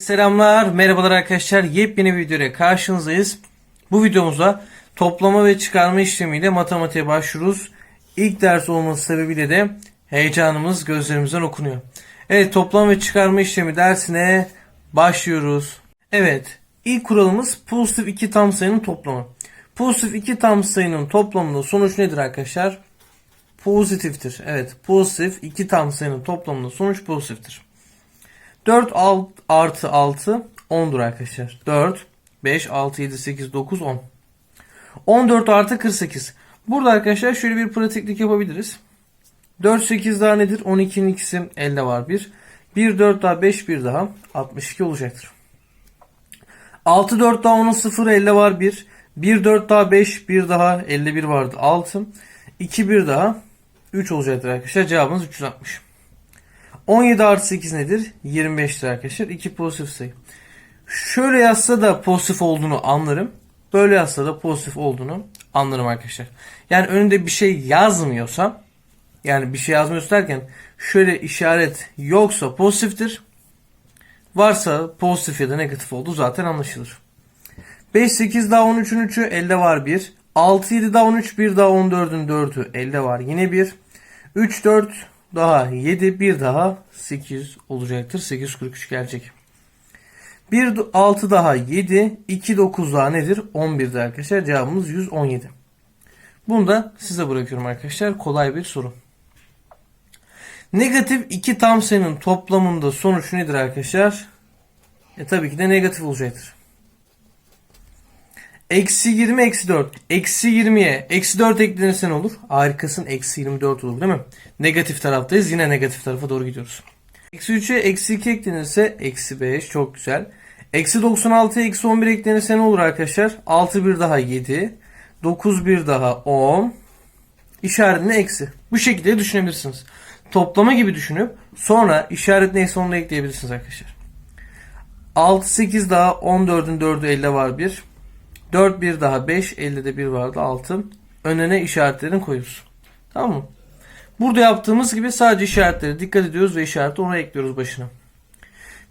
Selamlar, merhabalar arkadaşlar. Yepyeni bir videoya karşınızdayız. Bu videomuzda toplama ve çıkarma işlemiyle matematiğe başlıyoruz. İlk ders olması sebebiyle de heyecanımız gözlerimizden okunuyor. Evet, toplama ve çıkarma işlemi dersine başlıyoruz. Evet, ilk kuralımız pozitif iki tam sayının toplamı. Pozitif iki tam sayının toplamında sonuç nedir arkadaşlar? Pozitiftir. Evet, pozitif iki tam sayının toplamında sonuç pozitiftir. 4 alt, artı 6 10'dur arkadaşlar. 4, 5, 6, 7, 8, 9, 10. 14 artı 48. Burada arkadaşlar şöyle bir pratiklik yapabiliriz. 4, 8 daha nedir? 12'nin ikisi elde var 1. 1, 4 daha 5, 1 daha 62 olacaktır. 6, 4 daha 10'un 0 elde var 1. 1, 4 daha 5, 1 daha 51 vardı 6. 2, 1 daha 3 olacaktır arkadaşlar. Cevabımız 360. 17 artı 8 nedir? 25'tir arkadaşlar. 2 pozitif sayı. Şöyle yazsa da pozitif olduğunu anlarım. Böyle yazsa da pozitif olduğunu anlarım arkadaşlar. Yani önünde bir şey yazmıyorsa yani bir şey yazmıyorsa derken şöyle işaret yoksa pozitiftir. Varsa pozitif ya da negatif olduğu zaten anlaşılır. 5, 8 daha 13'ün 3'ü elde var 1. 6, 7 daha 13, 1 daha 14'ün 4'ü elde var yine 1. 3, 4 daha 7, 1 daha 8 olacaktır. 8, 43 gelecek. 1, 6 daha 7, 2, 9 daha nedir? 11'dir arkadaşlar. Cevabımız 117. Bunu da size bırakıyorum arkadaşlar. Kolay bir soru. Negatif iki tam sayının toplamında sonuç nedir arkadaşlar? E tabii ki de negatif olacaktır. Eksi 20 eksi 4. Eksi 20'ye eksi 4 eklenirse ne olur? Harikasın eksi 24 olur değil mi? Negatif taraftayız. Yine negatif tarafa doğru gidiyoruz. Eksi 3'e eksi 2 eklenirse eksi 5. Çok güzel. Eksi 96'ya eksi 11 eklenirse ne olur arkadaşlar? 6 bir daha 7. 9 bir daha 10. İşaretine eksi. Bu şekilde düşünebilirsiniz. Toplama gibi düşünüp sonra işaret neyse onu ekleyebilirsiniz arkadaşlar. 6 8 daha 14'ün 4'ü elde var 1. 4 bir daha 5 elde de 1 vardı 6. Önüne işaretlerini koyuyoruz. Tamam mı? Burada yaptığımız gibi sadece işaretlere dikkat ediyoruz ve işareti ona ekliyoruz başına.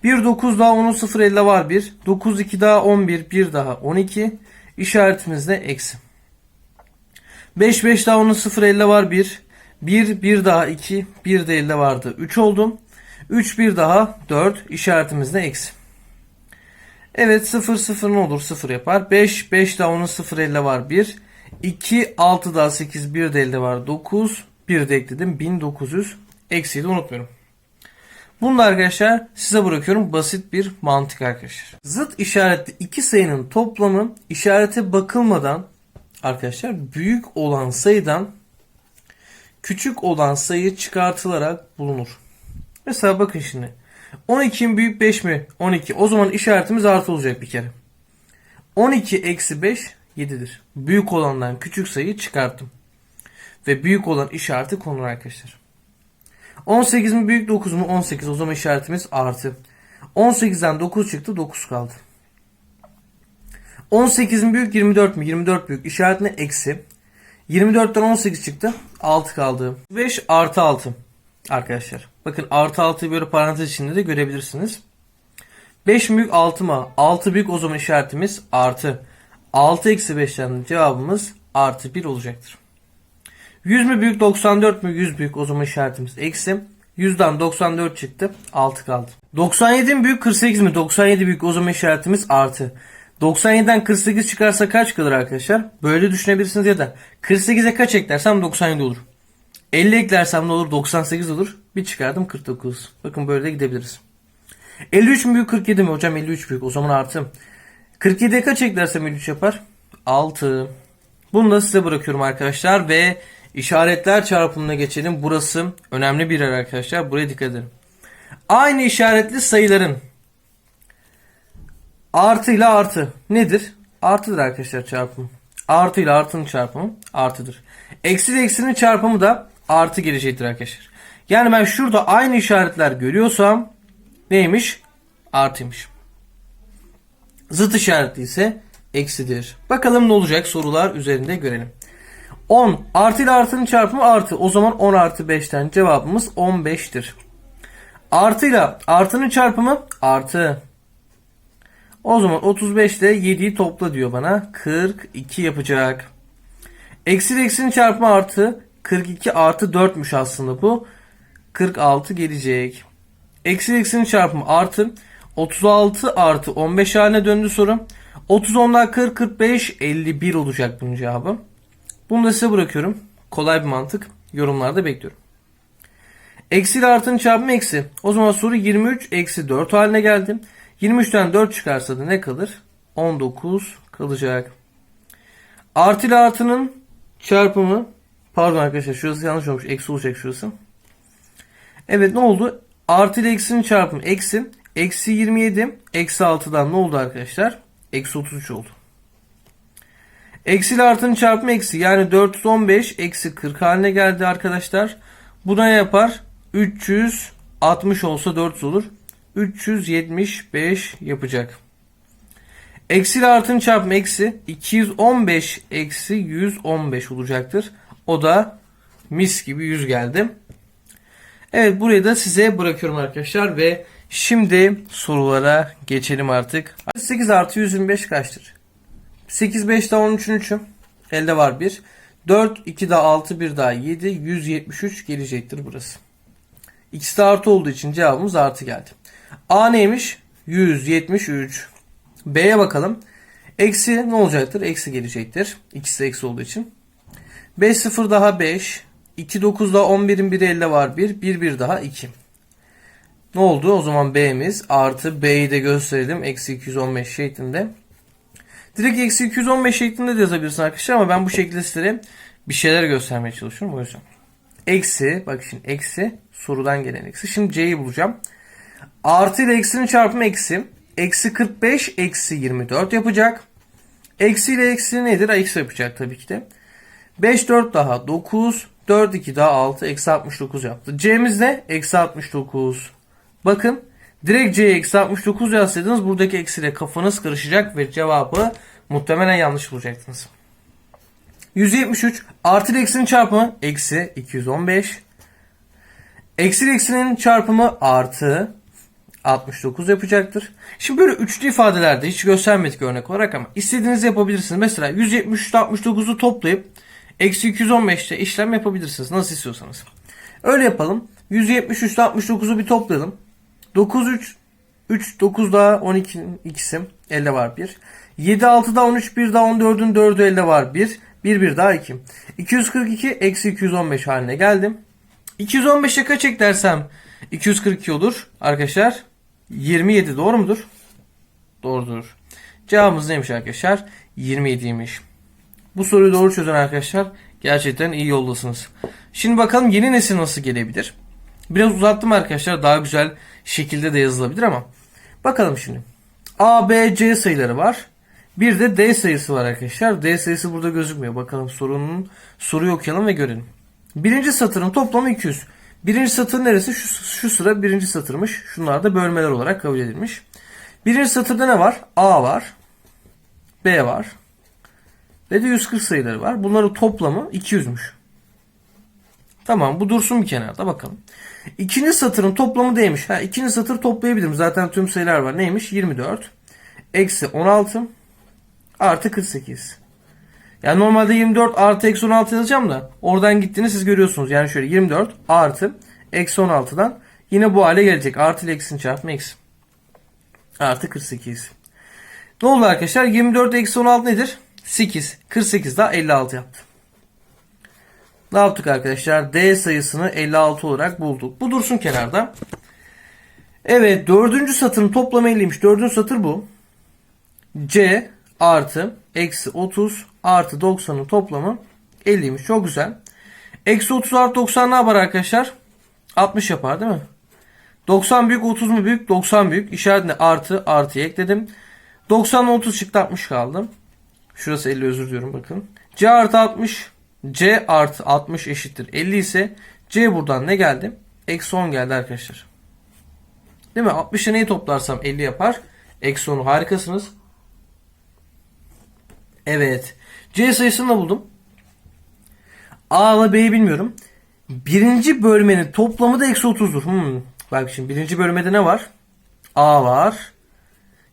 1 9 daha 10'un 0 elde var 1. 9 2 daha 11 1 daha 12. İşaretimiz de eksi. 5 5 daha 10'un 0 elde var 1. 1 1 daha 2 1 de elde vardı 3 oldu. 3 1 daha 4 işaretimiz de eksi. Evet 0 0 ne olur 0 yapar. 5 5 daha onun 0 elde var 1. 2 6 daha 8 1 de elde var 9. 1 de ekledim 1900. Eksiği de unutmuyorum. Bunu da arkadaşlar size bırakıyorum basit bir mantık arkadaşlar. Zıt işaretli iki sayının toplamı işarete bakılmadan arkadaşlar büyük olan sayıdan küçük olan sayı çıkartılarak bulunur. Mesela bakın şimdi. 12'in büyük 5 mi? 12. O zaman işaretimiz artı olacak bir kere. 12 eksi 5 7'dir. Büyük olandan küçük sayıyı çıkarttım. Ve büyük olan işareti konur arkadaşlar. 18 mi büyük 9 mu? 18. O zaman işaretimiz artı. 18'den 9 çıktı 9 kaldı. 18 mi büyük 24 mi? 24 büyük. İşaretine eksi. 24'ten 18 çıktı. 6 kaldı. 5 artı 6 arkadaşlar. Bakın artı 6'yı böyle parantez içinde de görebilirsiniz. 5 büyük 6 mı? 6 büyük o zaman işaretimiz artı. 6 eksi 5'ten cevabımız artı 1 olacaktır. 100 mü büyük 94 mü? 100 büyük o zaman işaretimiz eksi. 100'den 94 çıktı. 6 kaldı. 97 mi büyük 48 mi? 97 büyük o zaman işaretimiz artı. 97'den 48 çıkarsa kaç kalır arkadaşlar? Böyle düşünebilirsiniz ya da 48'e kaç eklersem 97 olur. 50 eklersem ne olur? 98 olur. Bir çıkardım 49. Bakın böyle de gidebiliriz. 53 mi büyük 47 mi? Hocam 53 büyük. O zaman artı. 47'ye kaç eklersem 53 yapar? 6. Bunu da size bırakıyorum arkadaşlar ve işaretler çarpımına geçelim. Burası önemli bir yer arkadaşlar. Buraya dikkat edin. Aynı işaretli sayıların artı ile artı nedir? Artıdır arkadaşlar çarpımı. Artı ile artının çarpımı artıdır. Eksi ile eksinin çarpımı da artı gelecektir arkadaşlar. Yani ben şurada aynı işaretler görüyorsam neymiş? Artıymış. Zıt işaretli ise eksidir. Bakalım ne olacak sorular üzerinde görelim. 10 artı ile artının çarpımı artı. O zaman 10 artı 5'ten cevabımız 15'tir. Artı ile artının çarpımı artı. O zaman 35 ile 7'yi topla diyor bana. 42 yapacak. Eksi ile eksinin çarpımı artı 42 artı 4'müş aslında bu. 46 gelecek. Eksi eksinin çarpımı artı 36 artı 15 haline döndü soru. 30 10'dan 40 45 51 olacak bunun cevabı. Bunu da size bırakıyorum. Kolay bir mantık. Yorumlarda bekliyorum. Eksi ile artının çarpımı eksi. O zaman soru 23 eksi 4 haline geldi. 23'ten 4 çıkarsa da ne kalır? 19 kalacak. Artı ile artının çarpımı pardon arkadaşlar şurası yanlış olmuş. Eksi olacak şurası. Evet ne oldu? Artı ile eksinin çarpımı eksi. Eksi 27. Eksi 6'dan ne oldu arkadaşlar? Eksi 33 oldu. Eksi ile artının çarpımı eksi. Yani 415 eksi 40 haline geldi arkadaşlar. Bu ne yapar? 360 olsa 400 olur. 375 yapacak. Eksi ile artının çarpımı eksi 215 eksi 115 olacaktır. O da mis gibi 100 geldi. Evet burayı da size bırakıyorum arkadaşlar ve şimdi sorulara geçelim artık. 8 artı 125 kaçtır? 8 5 daha 13'ün 3'ü. Elde var 1. 4 2 daha 6 1 daha 7 173 gelecektir burası. İkisi de artı olduğu için cevabımız artı geldi. A neymiş? 173. B'ye bakalım. Eksi ne olacaktır? Eksi gelecektir. İkisi eksi olduğu için. 5 0 daha 5. 2 9 daha 11'in biri elde var 1. 1 1 daha 2. Ne oldu? O zaman B'miz artı B'yi de gösterelim. Eksi 215 şeklinde. Direkt eksi 215 şeklinde de yazabilirsin arkadaşlar ama ben bu şekilde size bir şeyler göstermeye çalışıyorum o yüzden. Eksi bak şimdi eksi sorudan gelen eksi. Şimdi C'yi bulacağım. Artı ile eksinin çarpımı eksi. Eksi 45 eksi 24 yapacak. Eksi ile eksi nedir? Eksi yapacak tabii ki de. 5 4 daha 9. 4 2 daha 6. Eksi 69 yaptı. C'miz ne? Eksi 69. Bakın direkt C'ye eksi 69 yazsaydınız buradaki eksiyle kafanız karışacak ve cevabı muhtemelen yanlış bulacaktınız. 173 artı eksinin çarpımı eksi 215. Eksi eksinin çarpımı artı 69 yapacaktır. Şimdi böyle üçlü ifadelerde hiç göstermedik örnek olarak ama istediğinizi yapabilirsiniz. Mesela 173 ile 69'u toplayıp eksi 215'te işlem yapabilirsiniz. Nasıl istiyorsanız. Öyle yapalım. 173 ile 69'u bir toplayalım. 9 3 3 9 daha 12 ikisi elde var 1. 7 6 daha 13 1 daha 14'ün 4'ü elde var 1. 1 1 daha 2. 242 eksi 215 haline geldim. 215'e kaç eklersem 242 olur arkadaşlar. 27 doğru mudur? Doğrudur. Cevabımız neymiş arkadaşlar? 27'ymiş. Bu soruyu doğru çözen arkadaşlar gerçekten iyi yoldasınız. Şimdi bakalım yeni nesil nasıl gelebilir? Biraz uzattım arkadaşlar. Daha güzel şekilde de yazılabilir ama. Bakalım şimdi. A, B, C sayıları var. Bir de D sayısı var arkadaşlar. D sayısı burada gözükmüyor. Bakalım sorunun soruyu okuyalım ve görelim. Birinci satırın toplamı 200. Birinci satır neresi? Şu, şu sıra birinci satırmış. Şunlar da bölmeler olarak kabul edilmiş. Birinci satırda ne var? A var. B var. Ve de 140 sayıları var. Bunların toplamı 200'müş. Tamam bu dursun bir kenarda bakalım. İkinci satırın toplamı değilmiş. Ha, ikinci satır toplayabilirim. Zaten tüm sayılar var. Neymiş? 24. Eksi 16. Artı 48. Yani normalde 24 artı eksi 16 yazacağım da oradan gittiğini siz görüyorsunuz. Yani şöyle 24 artı eksi 16'dan yine bu hale gelecek. Artı ile eksinin çarpımı eksi. Artı 48. Ne oldu arkadaşlar? 24 eksi 16 nedir? 8. 48 daha 56 yaptı. Ne yaptık arkadaşlar? D sayısını 56 olarak bulduk. Bu dursun kenarda. Evet dördüncü satırın toplamı 50'ymiş. Dördüncü satır bu. C artı eksi 30 artı 90'ın toplamı 50'ymiş. Çok güzel. Eksi 30 artı 90 ne yapar arkadaşlar? 60 yapar değil mi? 90 büyük 30 mu büyük? 90 büyük. İşaretine artı artı ekledim. 90 30 çıktı 60 kaldı. Şurası 50 özür diliyorum bakın. C artı 60 C artı 60 eşittir 50 ise C buradan ne geldi? Eksi 10 geldi arkadaşlar. Değil mi? 60'ı neyi toplarsam 50 yapar. Eksi 10'u harikasınız. Evet. C sayısını da buldum. A ile B'yi bilmiyorum. Birinci bölmenin toplamı da eksi 30'dur. Hmm. Bak şimdi birinci bölmede ne var? A var.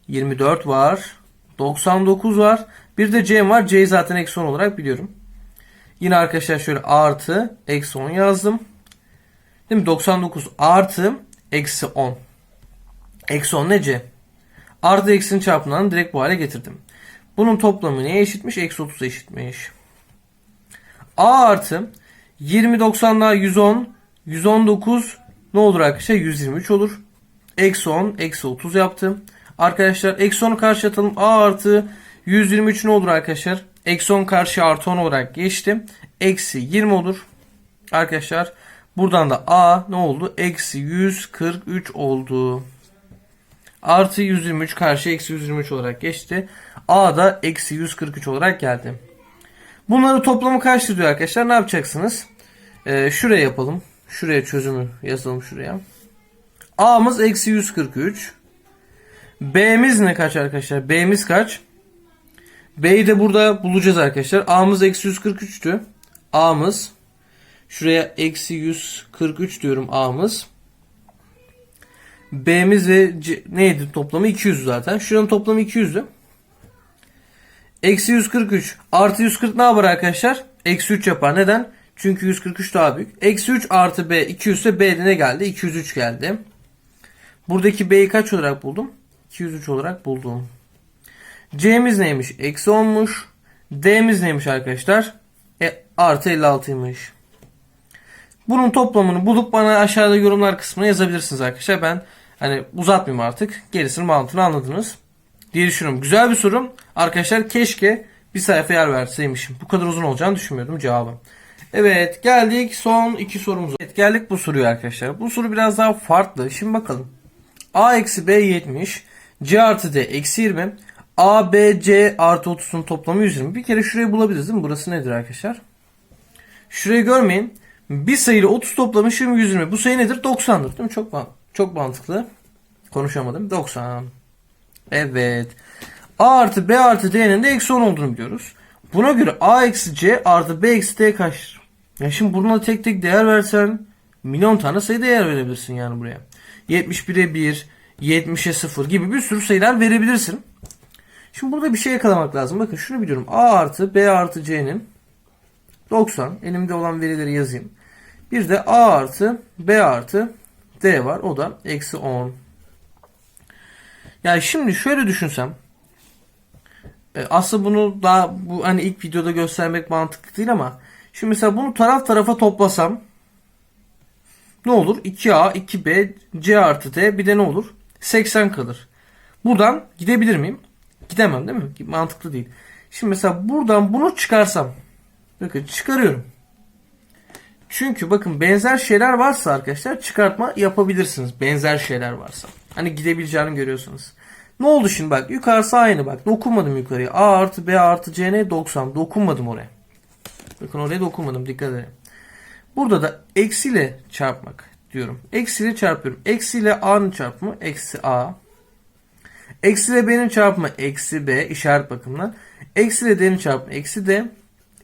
24 var. 99 var. Bir de C var. C'yi zaten eksi 10 olarak biliyorum. Yine arkadaşlar şöyle artı eksi 10 yazdım. Değil mi? 99 artı eksi 10. Eksi 10 ne C? Artı eksinin çarpımlarını direkt bu hale getirdim. Bunun toplamı neye eşitmiş? Eksi 30'a eşitmiş. A artı 20 90'lar 110 119 ne olur arkadaşlar? 123 olur. Eksi 10 eksi 30 yaptım. Arkadaşlar eksi 10'u karşı atalım. A artı 123 ne olur arkadaşlar? Eksi 10 karşı artı 10 olarak geçtim. Eksi 20 olur. Arkadaşlar buradan da A ne oldu? Eksi 143 oldu. Artı 123 karşı eksi 123 olarak geçti. A da eksi 143 olarak geldi. Bunları toplamı kaçtır diyor arkadaşlar. Ne yapacaksınız? Ee, şuraya yapalım. Şuraya çözümü yazalım şuraya. A'mız eksi 143. B'miz ne kaç arkadaşlar? B'miz kaç? B'yi de burada bulacağız arkadaşlar. A'mız eksi 143'tü. A'mız şuraya eksi 143 diyorum A'mız. B'miz ve C, neydi toplamı 200 zaten. Şuranın toplamı 200'dü. Eksi 143 artı 140 ne yapar arkadaşlar? Eksi 3 yapar. Neden? Çünkü 143 daha büyük. Eksi 3 artı B 200 ise B'de ne geldi? 203 geldi. Buradaki B'yi kaç olarak buldum? 203 olarak buldum. C'miz neymiş? Eksi 10'muş. D'miz neymiş arkadaşlar? E, artı 56'ymış. Bunun toplamını bulup bana aşağıda yorumlar kısmına yazabilirsiniz arkadaşlar. Ben hani uzatmayayım artık. Gerisini mantığını anladınız. Diye düşünüyorum. Güzel bir sorum. Arkadaşlar keşke bir sayfa yer verseymişim. Bu kadar uzun olacağını düşünmüyordum cevabı. Evet geldik son iki sorumuza. Evet geldik bu soruya arkadaşlar. Bu soru biraz daha farklı. Şimdi bakalım. A eksi B 70. C artı D eksi 20. A, B, C artı 30'un toplamı 120. Bir kere şurayı bulabiliriz değil mi? Burası nedir arkadaşlar? Şurayı görmeyin. Bir sayıyla 30 toplamışım 120. Bu sayı nedir? 90'dır değil mi? Çok, çok mantıklı. Konuşamadım. 90. Evet. A artı B artı D'nin de eksi 10 olduğunu biliyoruz. Buna göre A eksi C artı B eksi D kaçtır? Ya şimdi buna tek tek değer versen milyon tane sayı değer verebilirsin yani buraya. 71'e 1, 70'e 0 gibi bir sürü sayılar verebilirsin. Şimdi burada bir şey yakalamak lazım. Bakın şunu biliyorum. A artı B artı C'nin 90. Elimde olan verileri yazayım. Bir de A artı B artı D var. O da eksi 10. Yani şimdi şöyle düşünsem. e, Aslında bunu daha bu hani ilk videoda göstermek mantıklı değil ama şimdi mesela bunu taraf tarafa toplasam ne olur? 2A, 2B, C artı D bir de ne olur? 80 kalır. Buradan gidebilir miyim? Gidemem değil mi? Mantıklı değil. Şimdi mesela buradan bunu çıkarsam bakın çıkarıyorum. Çünkü bakın benzer şeyler varsa arkadaşlar çıkartma yapabilirsiniz. Benzer şeyler varsa. Hani gidebileceğini görüyorsunuz. Ne oldu şimdi bak yukarısı aynı bak. Dokunmadım yukarıya. A artı B artı C ne? 90. Dokunmadım oraya. Bakın oraya dokunmadım dikkat edin. Burada da eksiyle çarpmak diyorum. Eksiyle çarpıyorum. Eksiyle A'nın çarpımı eksi A. Eksiyle B'nin çarpımı eksi B işaret bakımından. Eksiyle D'nin çarpımı eksi D.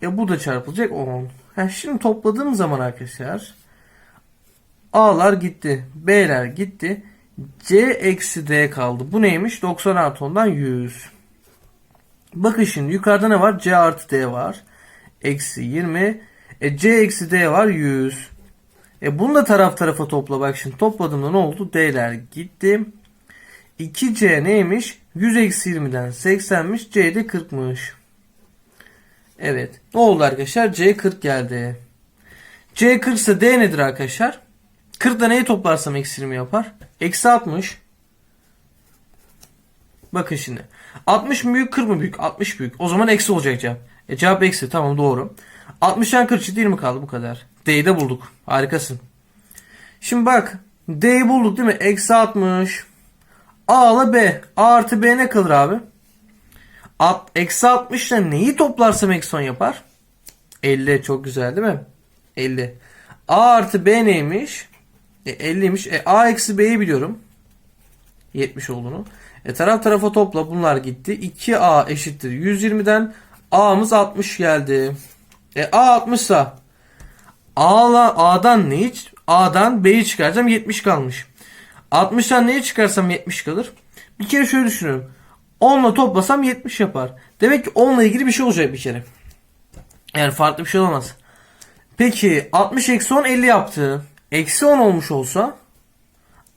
E bu da çarpılacak 10. Ha, şimdi topladığım zaman arkadaşlar A'lar gitti. B'ler gitti. C eksi D kaldı. Bu neymiş? 90 artı 10'dan 100. Bakın şimdi yukarıda ne var? C artı D var. Eksi 20. E, C eksi D var 100. E bunu da taraf tarafa topla. Bak şimdi topladığımda ne oldu? D'ler gitti. 2C neymiş? 100 eksi 20'den 80'miş. C de 40'mış. Evet. Ne oldu arkadaşlar? C 40 geldi. C 40 ise D nedir arkadaşlar? 40 da neyi toplarsam eksi 20 yapar? Eksi 60. Bakın şimdi. 60 mı büyük 40 mı büyük? 60 büyük. O zaman eksi olacak cevap. E cevap eksi. Tamam doğru. 60'dan 40 çıktı 20 kaldı bu kadar. D'yi de bulduk. Harikasın. Şimdi bak. D'yi bulduk değil mi? Eksi 60. A ile B. A artı B ne kalır abi? At, eksi 60 ile neyi toplarsam eksi 10 yapar? 50 çok güzel değil mi? 50. A artı B neymiş? E, 50'ymiş. E, A eksi B'yi biliyorum. 70 olduğunu. E, taraf tarafa topla bunlar gitti. 2A eşittir 120'den A'mız 60 geldi. E, A 60 ise A'la A'dan neyi A'dan B'yi çıkaracağım 70 kalmış. 60'tan neyi çıkarsam 70 kalır. Bir kere şöyle düşünüyorum. 10 ile toplasam 70 yapar. Demek ki 10 ile ilgili bir şey olacak bir kere. Yani farklı bir şey olamaz. Peki 60 eksi 10 50 yaptı. Eksi 10 olmuş olsa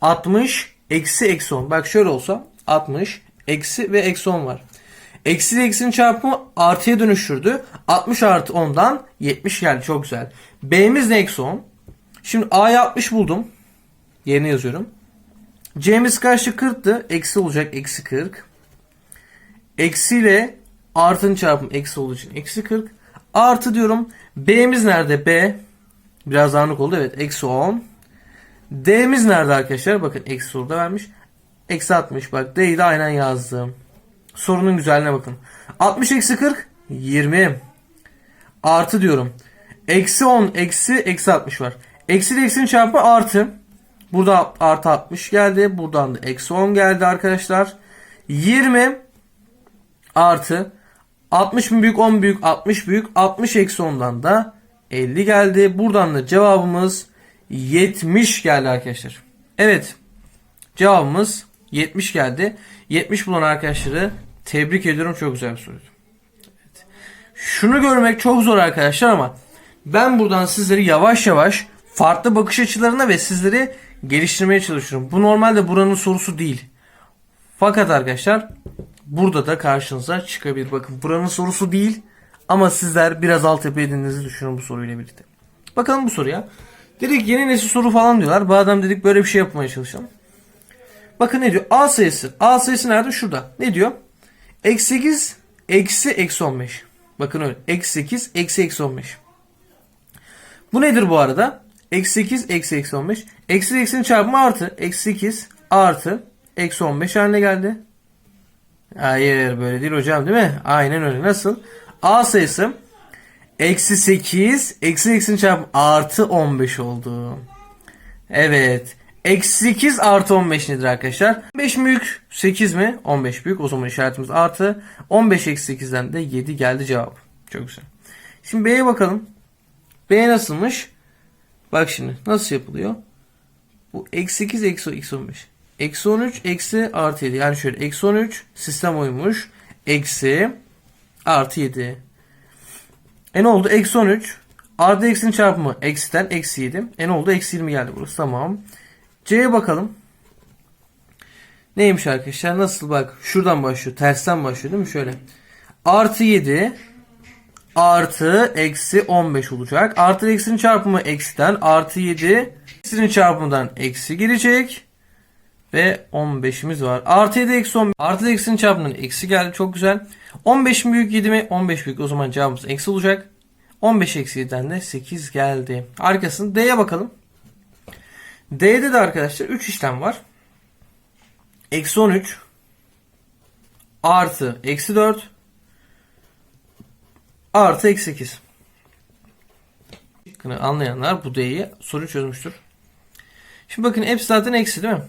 60 eksi eksi 10. Bak şöyle olsa 60 eksi ve eksi 10 var. Eksi eksinin çarpımı artıya dönüştürdü. 60 artı 10'dan 70 geldi. Çok güzel. B'miz ne eksi 10? Şimdi A'ya 60 buldum. Yerine yazıyorum. C'miz kaçtı? 40'tı. Eksi olacak. Eksi 40. Eksi ile artının çarpımı eksi olduğu için eksi 40. Artı diyorum. B'miz nerede? B. Biraz dağınık oldu. Evet. Eksi 10. D'miz nerede arkadaşlar? Bakın eksi soruda vermiş. Eksi 60. Bak D'yi de aynen yazdım. Sorunun güzelliğine bakın. 60 eksi 40. 20. Artı diyorum. Eksi 10 eksi eksi 60 var. Eksi ile eksinin çarpımı artı. Burada artı 60 geldi. Buradan da eksi 10 geldi arkadaşlar. 20 artı 60 mı büyük 10 büyük 60 büyük 60 eksi 10'dan da 50 geldi. Buradan da cevabımız 70 geldi arkadaşlar. Evet cevabımız 70 geldi. 70 bulan arkadaşları tebrik ediyorum. Çok güzel bir soruydu. Evet. Şunu görmek çok zor arkadaşlar ama ben buradan sizleri yavaş yavaş farklı bakış açılarına ve sizleri geliştirmeye çalışıyorum. Bu normalde buranın sorusu değil. Fakat arkadaşlar burada da karşınıza çıkabilir. Bakın buranın sorusu değil ama sizler biraz altyapı edindiğinizi düşünün bu soruyla birlikte. Bakalım bu soruya. Dedik yeni nesil soru falan diyorlar. Bu adam dedik böyle bir şey yapmaya çalışalım. Bakın ne diyor? A sayısı. A sayısı nerede? Şurada. Ne diyor? Eksi 8 eksi eksi 15. Bakın öyle. Eksi 8 eksi eksi 15. Bu nedir bu arada? Eksi 8 eksi eksi 15. Eksi eksinin çarpımı artı. Eksi 8 artı eksi 15 haline geldi. Hayır böyle değil hocam değil mi? Aynen öyle. Nasıl? A sayısı eksi 8 eksi eksinin çarpımı artı 15 oldu. Evet. Eksi 8 artı 15 nedir arkadaşlar? 5 büyük 8 mi? 15 büyük. O zaman işaretimiz artı. 15 eksi 8'den de 7 geldi cevap. Çok güzel. Şimdi B'ye bakalım. B nasılmış? Bak şimdi nasıl yapılıyor? Bu eksi 8 eksi, eksi 15. Eksi 13 eksi artı 7. Yani şöyle eksi 13 sistem uymuş. Eksi artı 7. E ne oldu? Eksi 13. Artı eksinin çarpımı eksiden eksi 7. E ne oldu? Eksi 20 geldi burası. Tamam. C'ye bakalım. Neymiş arkadaşlar? Nasıl bak. Şuradan başlıyor. Tersten başlıyor değil mi? Şöyle. Artı 7 artı eksi 15 olacak. Artı eksinin çarpımı eksiden artı 7 eksinin çarpımından eksi gelecek. Ve 15'imiz var. Artı 7 eksi 10. Artı eksinin çarpımından eksi geldi. Çok güzel. 15 mi büyük 7 mi? 15 büyük. O zaman cevabımız eksi olacak. 15 eksi 7'den de 8 geldi. Arkasını D'ye bakalım. D'de de arkadaşlar 3 işlem var. Eksi 13 artı eksi 4 artı eksi 8. Şıkkını anlayanlar bu D'yi soru çözmüştür. Şimdi bakın hepsi zaten eksi değil mi?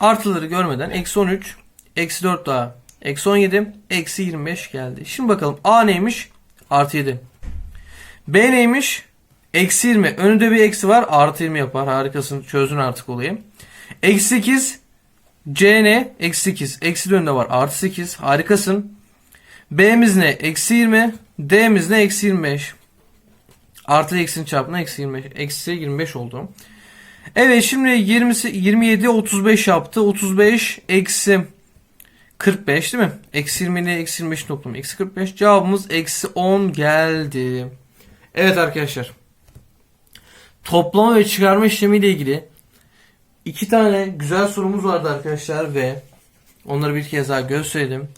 Artıları görmeden eksi 13 eksi 4 daha eksi 17 eksi 25 geldi. Şimdi bakalım A neymiş? Artı 7. B neymiş? Eksi 20. Önünde bir eksi var. Artı 20 yapar. Harikasın. Çözdün artık olayı. Eksi 8. C ne? Eksi 8. Eksi de önünde var. Artı 8. Harikasın. B'miz ne? Eksi 20. D'miz ne? Eksi 25. Artı eksinin çarpımı eksi 25. Eksi 25 oldu. Evet şimdi 20'si 27 35 yaptı. 35 eksi 45 değil mi? Eksi 20 ile eksi 25 toplamı eksi 45. Cevabımız eksi 10 geldi. Evet arkadaşlar. Toplama ve çıkarma işlemi ile ilgili iki tane güzel sorumuz vardı arkadaşlar ve onları bir kez daha gösterelim.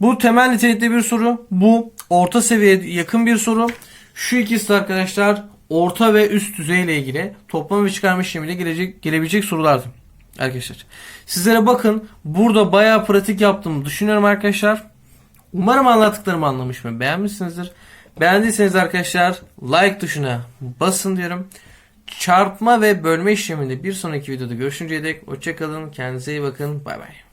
Bu temel nitelikte bir soru. Bu orta seviyeye yakın bir soru. Şu ikisi de arkadaşlar orta ve üst düzey ile ilgili toplama ve çıkarma işlemiyle gelecek, gelebilecek sorulardı. Arkadaşlar. Sizlere bakın burada bayağı pratik yaptığımı düşünüyorum arkadaşlar. Umarım anlattıklarımı anlamış ve beğenmişsinizdir. Beğendiyseniz arkadaşlar like tuşuna basın diyorum. Çarpma ve bölme işleminde bir sonraki videoda görüşünceye dek hoşçakalın. Kendinize iyi bakın. Bay bay.